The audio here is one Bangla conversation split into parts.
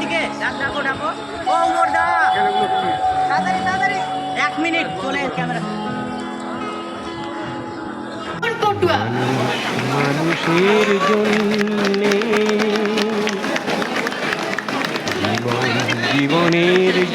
মিনি ডাকো ও উমরদা। তাড়াতাড়ি তাড়াতাড়ি। এক মিনিট চলে ক্যামেরা। মানুষের জন্যে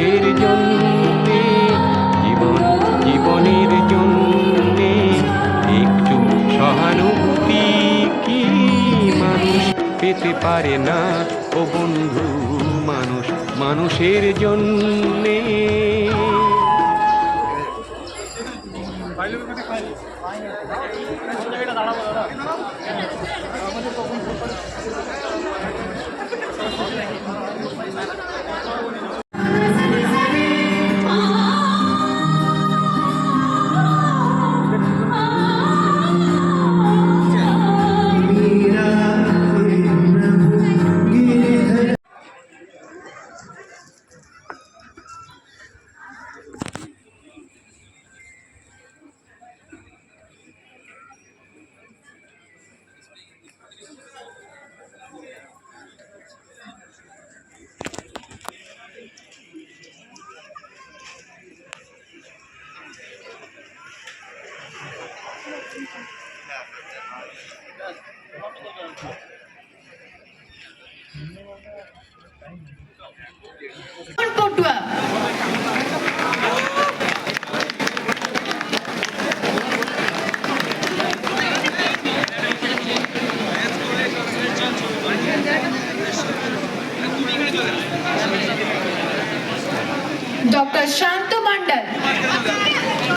মানুষের জন্যে, জীবন, জীবনের জন্যে একটু সহানুভূতি কি মানুষ পেতে পারে না? ও বন্ধু, মানুষ, মানুষের জন্যে। পটুয়া